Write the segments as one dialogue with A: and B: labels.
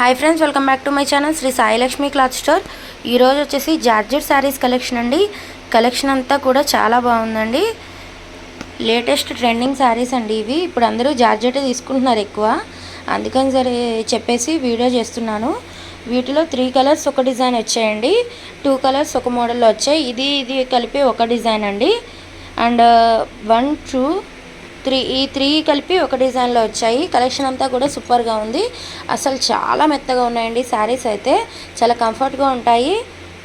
A: Hi friends welcome back to my channel Shri Sailakshmi cloth store ఈరోజు వచ్చేసి georgette saris collection అండి. Collection అంతా కూడా చాలా బాగుందండి. లేటెస్ట్ ట్రెండింగ్ శారీస్ అండి ఇవి. ఇప్పుడు అందరూ జార్జెటే తీసుకుంటున్నారు ఎక్కువ. అందుకని సరే చెప్పేసి వీడియో చేస్తున్నాను. వీటిలో త్రీ కలర్స్ ఒక డిజైన్ వచ్చాయండి. టూ కలర్స్ ఒక మోడల్లో వచ్చాయి. ఇది ఇది కలిపి ఒక డిజైన్ అండి. అండ్ వన్ టూ త్రీ ఈ త్రీ కలిపి ఒక డిజైన్లో వచ్చాయి. కలెక్షన్ అంతా కూడా సూపర్గా ఉంది. అసలు చాలా మెత్తగా ఉన్నాయండి శారీస్ అయితే. చాలా కంఫర్ట్గా ఉంటాయి.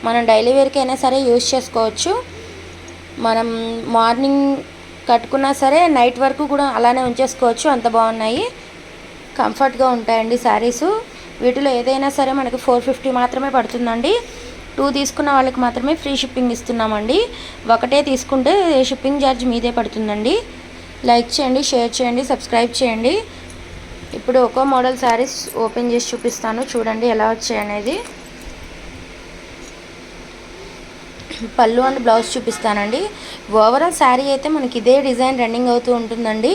A: మనం డైలీ వేర్కి అయినా సరే యూజ్ చేసుకోవచ్చు. మనం మార్నింగ్ కట్టుకున్నా సరే నైట్ వరకు కూడా అలానే ఉంచేసుకోవచ్చు. అంత బాగున్నాయి. కంఫర్ట్గా ఉంటాయండి శారీస్. వీటిలో ఏదైనా సరే మనకి ఫోర్ ఫిఫ్టీ మాత్రమే పడుతుందండి. టూ తీసుకున్న వాళ్ళకి మాత్రమే ఫ్రీ షిప్పింగ్ ఇస్తున్నామండి. ఒకటే తీసుకుంటే షిప్పింగ్ ఛార్జ్ మీదే పడుతుందండి. లైక్ చేయండి షేర్ చేయండి సబ్స్క్రైబ్ చేయండి. ఇప్పుడు ఒక్కో మోడల్ శారీస్ ఓపెన్ చేసి చూపిస్తాను. చూడండి ఎలా వచ్చాయి అనేది. పళ్ళు అండ్ బ్లౌజ్ చూపిస్తానండి. ఓవరాల్ శారీ అయితే మనకి ఇదే డిజైన్ రన్నింగ్ అవుతూ ఉంటుందండి.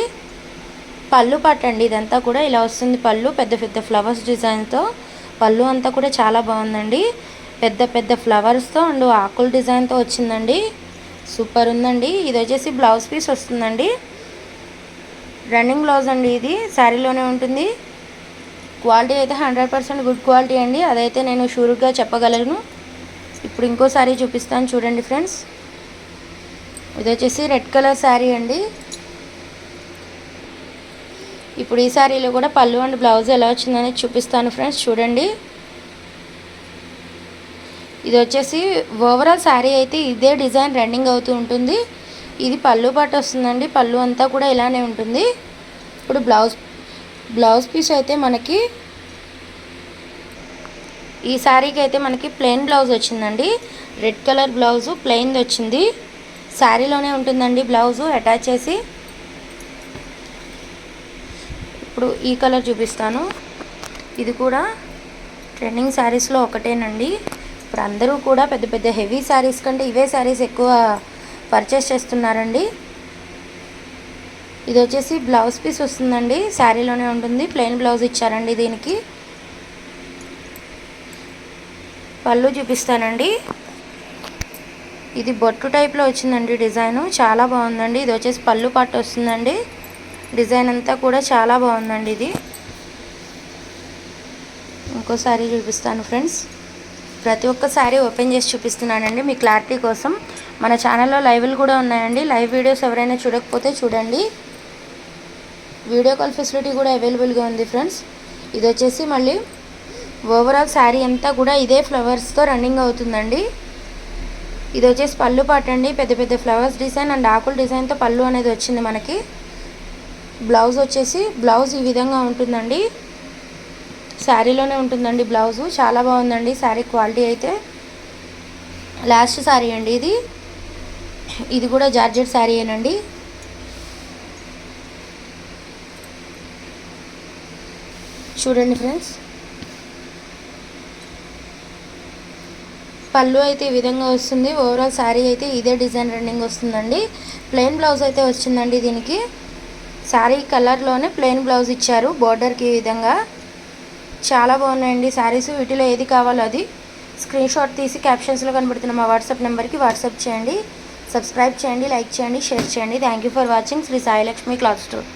A: పళ్ళు పట్టండి ఇదంతా కూడా ఇలా వస్తుంది పళ్ళు పెద్ద పెద్ద ఫ్లవర్స్ డిజైన్తో. పళ్ళు అంతా కూడా చాలా బాగుందండి. పెద్ద పెద్ద ఫ్లవర్స్తో అండ్ ఆకుల డిజైన్తో వచ్చిందండి. సూపర్ ఉందండి. ఇది వచ్చేసి బ్లౌజ్ పీస్ వస్తుందండి. రన్నింగ్ బ్లౌజ్ అండి ఇది శారీలోనే ఉంటుంది. క్వాలిటీ అయితే హండ్రెడ్ పర్సెంట్ గుడ్ క్వాలిటీ అండి. అదైతే నేను షూర్గా చెప్పగలను. ఇప్పుడు ఇంకో శారీ చూపిస్తాను చూడండి ఫ్రెండ్స్. ఇది వచ్చేసి రెడ్ కలర్ శారీ అండి. ఇప్పుడు ఈ శారీలో కూడా పళ్ళు అండ్ బ్లౌజ్ ఎలా వచ్చిందనేది చూపిస్తాను ఫ్రెండ్స్ చూడండి. ఇది వచ్చేసి ఓవరాల్ శారీ అయితే ఇదే డిజైన్ రన్నింగ్ అవుతూ ఉంటుంది. ఇది పళ్ళు పాట వస్తుందండి. పళ్ళు అంతా కూడా ఇలానే ఉంటుంది. ఇప్పుడు బ్లౌజ్ బ్లౌజ్ పీస్ అయితే మనకి ఈ శారీకి అయితే మనకి ప్లెయిన్ బ్లౌజ్ వచ్చిందండి. రెడ్ కలర్ బ్లౌజు ప్లెయిన్ది వచ్చింది. శారీలోనే ఉంటుందండి బ్లౌజు అటాచ్ చేసి. ఇప్పుడు ఈ కలర్ చూపిస్తాను. ఇది కూడా ట్రెండింగ్ శారీస్లో ఒకటేనండి. ఇప్పుడు అందరూ కూడా పెద్ద పెద్ద హెవీ శారీస్ కంటే ఇవే శారీస్ ఎక్కువ పర్చేస్ చేస్తున్నారండి. ఇది వచ్చేసి బ్లౌజ్ పీస్ వస్తుందండి. శారీలోనే ఉంటుంది. ప్లెయిన్ బ్లౌజ్ ఇచ్చారండి దీనికి. పళ్ళు చూపిస్తానండి. ఇది బొట్టు టైప్లో వచ్చిందండి డిజైను. చాలా బాగుందండి. ఇది వచ్చేసి పళ్ళు పట్టు వస్తుందండి. డిజైన్ అంతా కూడా చాలా బాగుందండి ఇది. ఇంకోసారి చూపిస్తాను ఫ్రెండ్స్. ప్రతి ఒక్క శారీ ఓపెన్ చేసి చూపిస్తున్నానండి మీ క్లారిటీ కోసం. మన ఛానల్లో లైవ్లు కూడా ఉన్నాయండి. లైవ్ వీడియోస్ ఎవరైనా చూడకపోతే చూడండి. వీడియో కాల్ ఫెసిలిటీ కూడా అవైలబుల్గా ఉంది ఫ్రెండ్స్. ఇది వచ్చేసి మళ్ళీ ఓవరాల్ శారీ అంతా కూడా ఇదే ఫ్లవర్స్తో రన్నింగ్ అవుతుందండి. ఇది వచ్చేసి పళ్ళు పాటండి పెద్ద పెద్ద ఫ్లవర్స్ డిజైన్ అండ్ ఆకుల డిజైన్తో పళ్ళు అనేది వచ్చింది మనకి. బ్లౌజ్ వచ్చేసి బ్లౌజ్ ఈ విధంగా ఉంటుందండి. శారీలోనే ఉంటుందండి బ్లౌజు. చాలా బాగుందండి. శారీ క్వాలిటీ అయితే లాస్ట్ శారీ అండి ఇది. ఇది కూడా జార్జెట్ శారీయేనండి. చూడండి ఫ్రెండ్స్. పళ్ళు అయితే ఈ విధంగా వస్తుంది. ఓవరాల్ శారీ అయితే ఇదే డిజైన్ రన్నింగ్ వస్తుందండి. ప్లెయిన్ బ్లౌజ్ అయితే వచ్చిందండి దీనికి. శారీ కలర్లోనే ప్లెయిన్ బ్లౌజ్ ఇచ్చారు. బోర్డర్కి ఈ విధంగా. చాలా బాగున్నాయండి. శారీస్ వీటిలో ఏది కావాలో అది. స్క్రీన్ షాట్ తీసి క్యాప్షన్స్లో కనబడుతున్న మా వాట్సాప్ నెంబర్కి వాట్సాప్ చేయండి. సబ్స్క్రైబ్ చేయండి లైక్ చేయండి షేర్ చేయండి. Thank you for watching Shri Sailakshmi cloth store.